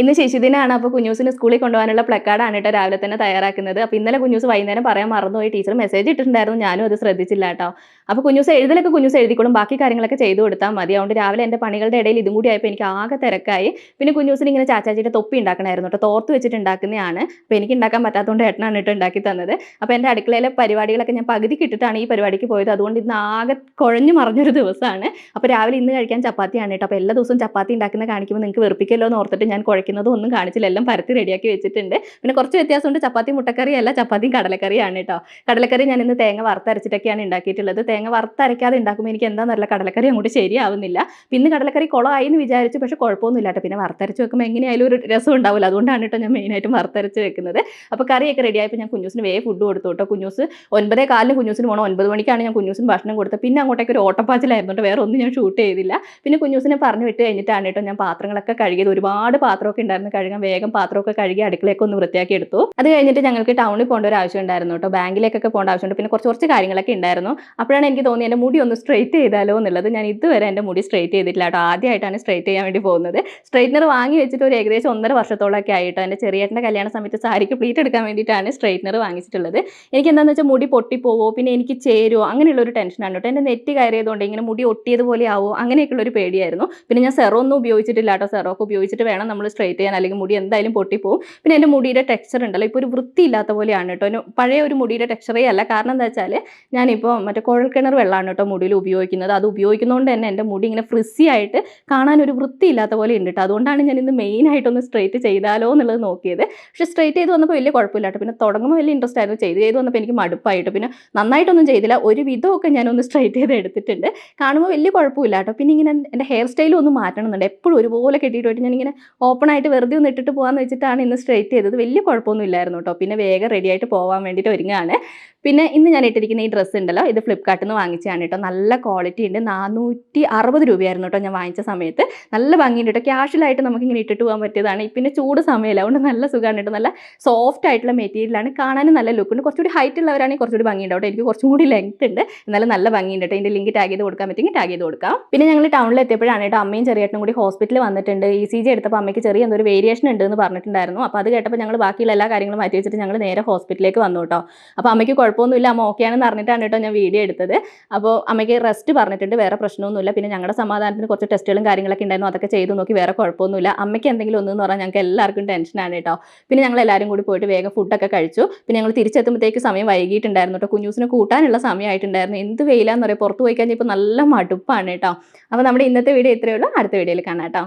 ഇന്ന് ശിശുദിനാണ്. അപ്പോൾ കുഞ്ഞൂസിന് സ്കൂളിൽ കൊണ്ടുപോകാനുള്ള പ്ലക്കാർഡ് ആണ് കേട്ടോ രാവിലെ തന്നെ തയ്യാറാക്കുന്നത്. അപ്പോൾ ഇന്നലെ കുഞ്ഞൂസ് വൈകുന്നേരം പറയാൻ മറന്നുപോയി. ടീച്ചർ മെസ്സേജ് ഇട്ടിട്ടുണ്ടായിരുന്നു. ഞാനും അത് ശ്രദ്ധിച്ചില്ല കേട്ടോ. അപ്പോൾ കുഞ്ഞൂസ് എഴുതലൊക്കെ കുഞ്ഞൂസ് എഴുതിക്കോളും. ബാക്കി കാര്യങ്ങളൊക്കെ ചെയ്തു കൊടുത്താൽ മതി. അതുകൊണ്ട് രാവിലെ എന്റെ പണികളുടെ ഇടയിൽ ഇതും കൂടി ആയപ്പോൾ എനിക്ക് ആകെ തിരക്കായി. പിന്നെ കുഞ്ഞൂസിന് ഇങ്ങനെ ചാച്ചാച്ചിയുടെ തൊപ്പി ഉണ്ടാക്കണമായിരുന്നു കേട്ടോ. തോർത്ത് വെച്ചിട്ട് ഉണ്ടാക്കുന്നതാണ് അപ്പോൾ എനിക്ക് ഉണ്ടാക്കാൻ പറ്റാത്തതുകൊണ്ട് ഏട്ടനാണ് കേട്ടോ ഉണ്ടാക്കി തന്നത്. അപ്പോൾ എന്റെ അടുക്കളയിലെ പരിപാടികളൊക്കെ ഞാൻ പകുതി കിട്ടിട്ടാണ് ഈ പരിപാടിക്ക് പോയത്. അതുകൊണ്ട് ഇന്ന് ആകെ കുഴഞ്ഞു മറിഞ്ഞൊരു ദിവസമാണ്. അപ്പോൾ രാവിലെ ഇന്ന് കഴിക്കാൻ ചപ്പാത്തിയാണ് കേട്ടോ. അപ്പോൾ എല്ലാ ദിവസവും ചപ്പാത്തി ഉണ്ടാക്കുന്ന കാണിക്കുമ്പോൾ നിങ്ങൾക്ക് വെറുപ്പിക്കല്ലോ എന്ന് ഓർത്തിട്ട് ഞാൻ കുഴക്കുന്നതും ഒന്നും കാണിച്ചില്ല. എല്ലാം പരത്തി റെഡിയാക്കി വെച്ചിട്ടുണ്ട്. പിന്നെ കുറച്ച് വ്യത്യാസമുണ്ട്. ചപ്പാത്തി മുട്ടക്കറി അല്ല ചപ്പാത്തിയും കടലക്കറിയാണ് കേട്ടോ. കടലക്കറി ഞാൻ ഇന്ന് തേങ്ങ വറുത്തരച്ചിട്ടൊക്കെയാണ് ഉണ്ടാക്കിയിട്ടുള്ളത്. തേങ്ങ വറുത്തരയ്ക്കാതെ ഉണ്ടാക്കുമ്പോൾ എനിക്ക് എന്താണെന്നറിയില്ല കടലക്കറി അങ്ങോട്ട് ശരിയാവുന്നില്ല. പിന്നെ കടലക്കറി കുളമായി എന്ന് വിചാരിച്ചു പക്ഷെ കുഴപ്പമൊന്നുമില്ല കേട്ടോ. പിന്നെ വറുത്തരച്ച് വെക്കുമ്പോൾ എങ്ങനെയായാലും ഒരു രസം ഉണ്ടാവില്ല. അതുകൊണ്ടാണ് കേട്ടോ ഞാൻ മെയിനായിട്ടും വറുത്തരച്ച് വെക്കുന്നത്. അപ്പോൾ കറിയൊക്കെ റെഡി ആയപ്പോൾ ഞാൻ കുഞ്ഞൂസിന് വേ ഫുഡ് കൊടുത്തു കേട്ടോ. കുഞ്ഞൂസ് ഒൻപതേ കാലിന് കുഞ്ഞൂസിന് പോകണം. ഒൻപത് മണിക്കാണ് ഞാൻ കുഞ്ഞൂസിന് ഭക്ഷണം കൊടുത്തത്. പിന്നെ അങ്ങോട്ടേക്ക് ഒരു ഓട്ടപ്പാച്ചിലായിരുന്നു വേറെ ഒന്നും ഞാൻ ഷൂട്ട് ചെയ്തില്ല. പിന്നെ കുഞ്ഞൂസിനെ പറഞ്ഞു വിട്ട് കഴിഞ്ഞിട്ടാണ് കേട്ടോ ഞാൻ പാത്രങ്ങളൊക്കെ കഴുകിയത്. ഒരുപാട് പാത്രമൊക്കെ ഉണ്ടായിരുന്നു. കഴുകാൻ വേഗം പാത്രമൊക്കെ കഴുകി അടുക്കളയൊക്കെ ഒന്ന് വൃത്തിയാക്കി എടുത്തു. അത് കഴിഞ്ഞിട്ട് ഞങ്ങൾക്ക് ടൗണിൽ പോകേണ്ട ഒരു ആവശ്യം ഉണ്ടായിരുന്നു കേട്ടോ. ബാങ്കിലേക്കൊക്കെ പോകേണ്ട ആവശ്യമുണ്ട്. പിന്നെ കുറച്ച് കുറച്ച് കാര്യങ്ങളൊക്കെ ഉണ്ടായിരുന്നു. അപ്പോഴാണ് എനിക്ക് തോന്നി എന്റെ മുടി ഒന്ന് സ്ട്രെയിറ്റ് ചെയ്താലോ എന്നുള്ളത്. ഞാൻ ഇതുവരെ എന്റെ മുടി സ്ട്രെയിറ്റ് ചെയ്തിട്ടില്ല കേട്ടോ. ആദ്യമായിട്ടാണ് സ്ട്രെയിറ്റ് ചെയ്യാൻ വേണ്ടി പോകുന്നത്. സ്ട്രെയിറ്റ്നർ വാങ്ങി വെച്ചിട്ട് ഒരു ഏകദേശം ഒന്നര വർഷത്തോളമൊക്കെ ആയിട്ടോ എന്റെ ചെറിയേട്ടന്റെ കല്യാണ സമയത്ത് സാരിക്ക് പ്ലീറ്റ് എടുക്കാൻ വേണ്ടിയിട്ടാണ് സ്ട്രെയിറ്റ്നർ വാങ്ങിച്ചിട്ടുള്ളത്. എനിക്ക് എന്താണെന്ന് വെച്ചാൽ മുടി പൊട്ടിപ്പോവോ പിന്നെ എനിക്ക് ചേരുമോ അങ്ങനെയുള്ള ഒരു ടെൻഷനാണ് കേട്ടോ. എന്റെ നെറ്റ് കയറിയതുകൊണ്ട് ഇങ്ങനെ മുടി ഒട്ടിയതുപോലെ ആവോ അങ്ങനെയൊക്കെയുള്ള ഒരു പേടിയായിരുന്നു. പിന്നെ ഞാൻ സെറോ ഒന്നും ഉപയോഗിച്ചിട്ടില്ല കേട്ടോ. സെറോ ഒക്കെ ഉപയോഗിച്ചിട്ട് വേണം നമ്മൾ സ്ട്രെയിറ്റ് ചെയ്യാൻ അല്ലെങ്കിൽ മുടി എന്തായാലും പൊട്ടിപ്പോവും. പിന്നെ എന്റെ മുടിയുടെ ടെക്സ്ചർ ഉണ്ടല്ലോ ഇപ്പോൾ ഒരു വൃത്തിയില്ലാത്ത പോലെയാണ് കേട്ടോ. പഴയ ഒരു മുടിയുടെ ടെക്സ്ചറേ അല്ല. കാരണം എന്താ വെച്ചാൽ ഞാനിപ്പോൾ മറ്റേ കുഴൽക്കിണർ വെള്ളമാണ് കേട്ടോ മുടിയിൽ ഉപയോഗിക്കുന്നത്. അത് ഉപയോഗിക്കുന്നതുകൊണ്ട് തന്നെ എന്റെ മുടി ഇങ്ങനെ ഫ്രിസി ആയിട്ട് കാണാൻ ഒരു വൃത്തിയില്ലാത്ത പോലെ ഉണ്ട് കേട്ടോ. അതുകൊണ്ടാണ് ഞാൻ ഇന്ന് മെയിനായിട്ടൊന്ന് സ്ട്രേറ്റ് ചെയ്താലോ എന്നുള്ളത് നോക്കിയത്. പക്ഷേ സ്ട്രേറ്റ് ചെയ്ത് വന്നപ്പോൾ വലിയ കുഴപ്പമില്ല പിന്നെ തുടങ്ങുമ്പോൾ വലിയ ഇൻട്രസ്റ്റ് ആയിരുന്നു. ചെയ്ത് ചെയ്ത് വന്നപ്പോൾ എനിക്ക് മടുപ്പായിട്ട്. പിന്നെ നന്നായിട്ടൊന്നും ചെയ്തില്ല. ഒരു വിധമൊക്കെ ഞാനൊന്ന് സ്ട്രൈറ്റ് ചെയ്ത് എടുത്തിട്ടുണ്ട്. കാണുമ്പോൾ വലിയ കുഴപ്പമില്ല കേട്ടോ. പിന്നെ ഇങ്ങനെ എന്റെ ഹെയർ സ്റ്റൈലും ഒന്ന് മാറ്റണമെന്നുണ്ട് എപ്പോഴും ഒരുപോലെ കെട്ടിയിട്ട് പോയിട്ട് ഞാനിങ്ങനെ ഓപ്പൺ ആയിട്ട് വെറുതെ ഒന്ന് ഇട്ടിട്ട് പോകാമെന്ന് വെച്ചിട്ടാണ് ഇന്ന് സ്ട്രെയിറ്റ് ചെയ്തത്. വലിയ കുഴപ്പമൊന്നും ഇല്ലായിരുന്നു കേട്ടോ പിന്നെ വേഗം റെഡി ആയിട്ട് പോകാൻ വേണ്ടിയിട്ട് ഒരുങ്ങുകയാണ് പിന്നെ ഇന്ന് ഞാൻ ഇട്ടിരിക്കുന്ന ഈ ഡ്രസ്സ് ഉണ്ടല്ലോ ഇത് ഫ്ലിപ്കാർട്ടിൽ നിന്ന് വാങ്ങിച്ചതാണ് കേട്ടോ നല്ല ക്വാളിറ്റി ഉണ്ട്. നാനൂറ്റി അറുപത് രൂപയായിരുന്നു കേട്ടോ ഞാൻ വാങ്ങിച്ച സമയത്ത്. നല്ല ഭംഗിയുണ്ട് കേട്ടോ ക്യാഷ്വലായിട്ട് നമുക്ക് ഇങ്ങനെ ഇട്ടിട്ട് പോകാൻ പറ്റിയതാണ്. പിന്നെ ചൂട് സമയമല്ല അതുകൊണ്ട് നല്ല സുഖമാണ് കേട്ടോ നല്ല സോഫ്റ്റ് ആയിട്ടുള്ള മെറ്റീരിയലാണ് കാണാനും നല്ല ലുക്ക് ഉണ്ട്. കുറച്ചുകൂടി ഹൈറ്റ് ഉള്ളവരാണെങ്കിൽ കുറച്ചുകൂടി ഭംഗിയുണ്ട് കേട്ടോ എനിക്ക് കുറച്ചും കൂടി ലെങ്ത് ഉണ്ട്. എന്നാലും നല്ല ഭംഗിയുണ്ട് കേട്ടോ ഇതിന്റെ ലിങ്ക് ടാഗ് ചെയ്ത് കൊടുക്കാൻ പറ്റുമെങ്കിൽ ടാഗ് ചെയ്ത് കൊടുക്കാം. പിന്നെ ഞങ്ങൾ ടൗണിൽ എത്തിയപ്പോഴാണ് കേട്ടോ അമ്മയും ചെറിയേട്ടനും കൂടി ഹോസ്പിറ്റലിൽ വന്നിട്ടുണ്ട്. ഇ സി ജി എടുത്തപ്പോൾ അമ്മയ്ക്ക് ചെറിയ എന്തൊരു വേരിയേഷൻ ഉണ്ട് എന്ന് പറഞ്ഞിട്ടുണ്ടായിരുന്നു. അപ്പോൾ അത് കേട്ടപ്പോൾ ഞങ്ങൾ ബാക്കിയുള്ള എല്ലാ കാര്യങ്ങളും മാറ്റി വെച്ചിട്ട് ഞങ്ങൾ നേരെ ഹോസ്പിറ്റലിലേക്ക് വന്നു കേട്ടോ അപ്പോൾ അമ്മയ്ക്ക് കുഴപ്പമൊന്നുമില്ല അമ്മ ഓക്കെയാണെന്ന് അറിഞ്ഞിട്ടാണ് കേട്ടോ ഞാൻ വീഡിയോ എടുത്തത്. അപ്പോൾ അമ്മയ്ക്ക് റെസ്റ്റ് പറഞ്ഞിട്ടുണ്ട് വേറെ പ്രശ്നമൊന്നുമില്ല. പിന്നെ ഞങ്ങളുടെ സമാധാനത്തിന് കുറച്ച് ടെസ്റ്റുകളും കാര്യങ്ങളൊക്കെ ഉണ്ടായിരുന്നു അതൊക്കെ ചെയ്തു നോക്കി വേറെ കുഴപ്പമൊന്നുമില്ല. അമ്മയ്ക്ക് എന്തെങ്കിലും ഒന്നെന്ന് പറഞ്ഞാൽ ഞങ്ങൾക്ക് എല്ലാവർക്കും ടെൻഷനാണ് കേട്ടോ. പിന്നെ ഞങ്ങൾ എല്ലാവരും കൂടി പോയിട്ട് വേഗം ഫുഡൊക്കെ കഴിച്ചു. പിന്നെ ഞങ്ങൾ തിരിച്ചെത്തുമ്പോഴത്തേക്ക് സമയം വൈകിട്ടുണ്ടായിരുന്നു കേട്ടോ. കുഞ്ഞൂസിനെ കൂട്ടാനുള്ള സമയമായിട്ടുണ്ടായിരുന്നു. എന്ത് വെയിലാന്ന് പറയാം പുറത്ത് പോയി കഴിഞ്ഞാൽ ഇപ്പോൾ നല്ല മടുപ്പാണ് കേട്ടോ. അപ്പോൾ നമ്മുടെ ഇന്നത്തെ വീഡിയോ ഇത്രയേ ഉള്ളൂ. അടുത്ത വീഡിയോയിൽ കാണാം കേട്ടോ.